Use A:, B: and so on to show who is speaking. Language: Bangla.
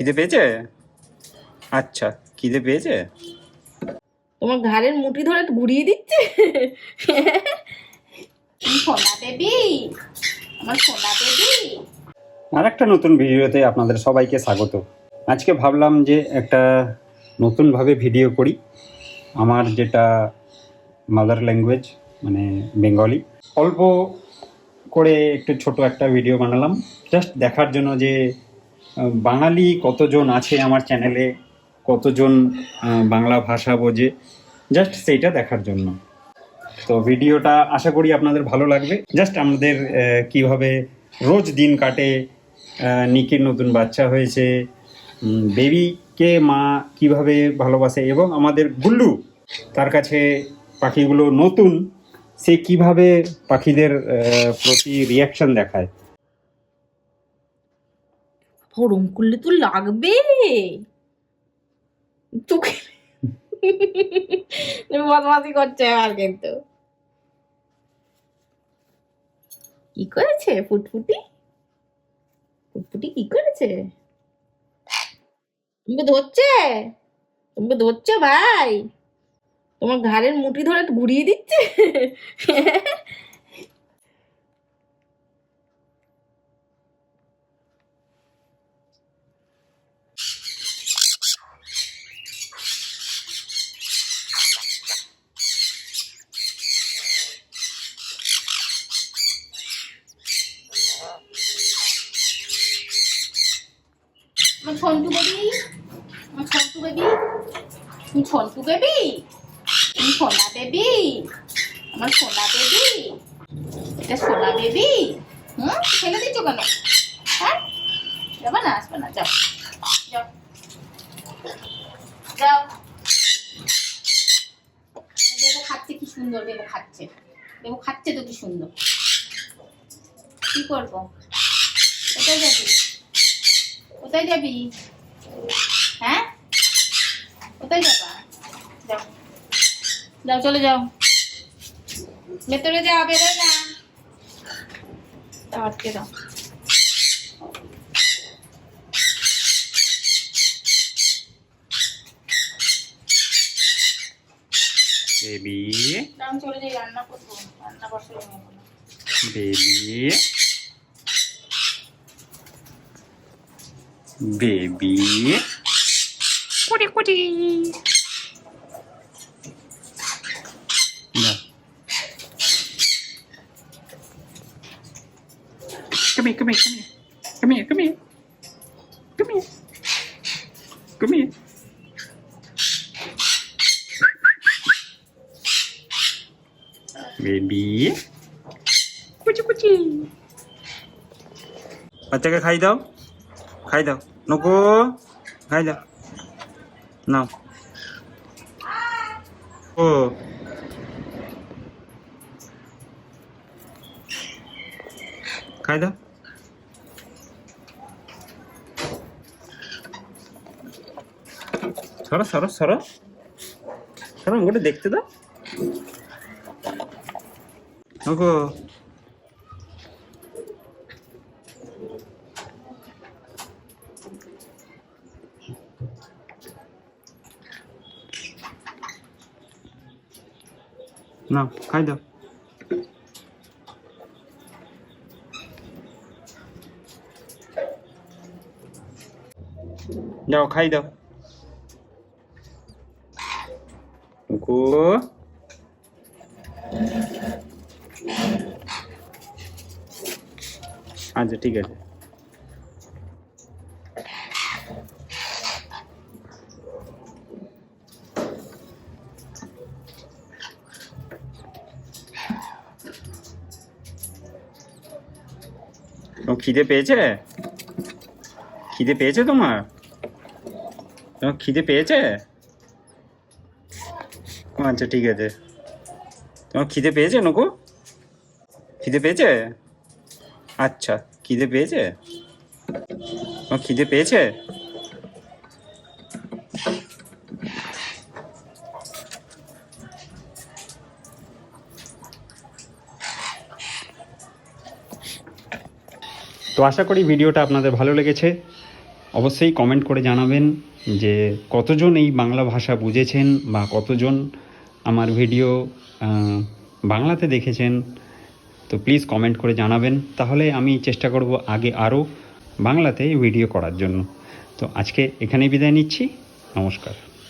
A: খিদে পেয়েছে? আচ্ছা খিদে পেয়েছে?
B: তোমার ঘাড়ের মুঠি ধরে ঘুরিয়ে দিচ্ছে? সোনা বেবি আমার সোনা বেবি।
A: আর একটা নতুন ভিডিওতে আপনাদের সবাইকে স্বাগত। আজকে ভাবলাম যে একটা নতুনভাবে ভিডিও করি। আমার যেটা মাদার ল্যাঙ্গুয়েজ মানে বেঙ্গলি অল্প করে একটু ছোট একটা ভিডিও বানালাম। জাস্ট দেখার জন্য যে বাঙালি কতজন আছে আমার চ্যানেলে কতজন বাংলা ভাষা বোঝে? জাস্ট সেইটা দেখার জন্য। তো ভিডিওটা আশা করি আপনাদের ভালো লাগবে। জাস্ট আমাদের কীভাবে রোজ দিন কাটে নিকির নতুন বাচ্চা হয়েছে বেবিকে মা কীভাবে ভালোবাসে, এবং আমাদের গুল্লু, তার কাছে পাখিগুলো নতুন, সে কীভাবে পাখিদের প্রতি রিয়াকশন দেখায়।
B: ওরম করলে তো লাগবে। চোখে বদমাসি করছে আর কিন্তু। কি করেছে ফুটফুটি? ফুটফুটি কি করেছে? তুমি ধরছে? তুমি ধরছে ভাই? তোমার ঘাড়ের মুঠি ধরে ঘুরিয়ে দিচ্ছে? আমার ছন্টু বেবি, আমার ছন্টু বেবি, তুমি ছন্টু বেবি, তুমি সোনা বেবি, আমার সোনা বেবি, এটা সোনা বেবি। হুম? ফেলে দিচ্ছ কেন? হ্যাঁ? যাবে না, আসবে না, যাও যাও। যাও। বেবো খাচ্ছে, কি সুন্দর বেবো খাচ্ছে। বেবো খাচ্ছে তো কি সুন্দর। কি করব? কোথায় যাবি কোথায় যাবি? হ্যাঁ? কোথায় যাবা? যাও। যাও চলে যাও। ভেতরে যাও বেরোয় না। আটকে দাও।
A: বেবি।
B: চলে যাই রান্না করব। রান্না বসে
A: baby. বেবি কুটি কুটি না Come here, come here, come here. Come here, come here. Come here. Come here. Baby কুচি কুচি বাচ্চাকে খাই দাও খাই দাও। নকো, খাই দাও। নাও। ও। খাই দাও। সরো সরো সরো। সরো ওটা দেখতে দাও। নকো। নাও খাই দাও। যাও খাই দাও। আচ্ছা ঠিক আছে। খিদে পেয়েছে? খিদে পেয়েছে তোমার? তোমার খিদে পেয়েছে? আচ্ছা ঠিক আছে। তোমার খিদে পেয়েছে নকু খিদে পেয়েছে? আচ্ছা খিদে পেয়েছে? তোমার খিদে পেয়েছে? তো আশা করি ভিডিওটা আপনাদের ভালো লেগেছে। অবশ্যই কমেন্ট করে জানাবেন যে কতজন এই বাংলা ভাষা বুঝেছেন বা কতজন আমার ভিডিও বাংলাতে দেখেছেন। তো প্লিজ কমেন্ট করে জানাবেন। তাহলে আমি চেষ্টা করব আগে আরও বাংলাতে ভিডিও করার জন্য। তো আজকে এখানেই বিদায় নিচ্ছি। নমস্কার।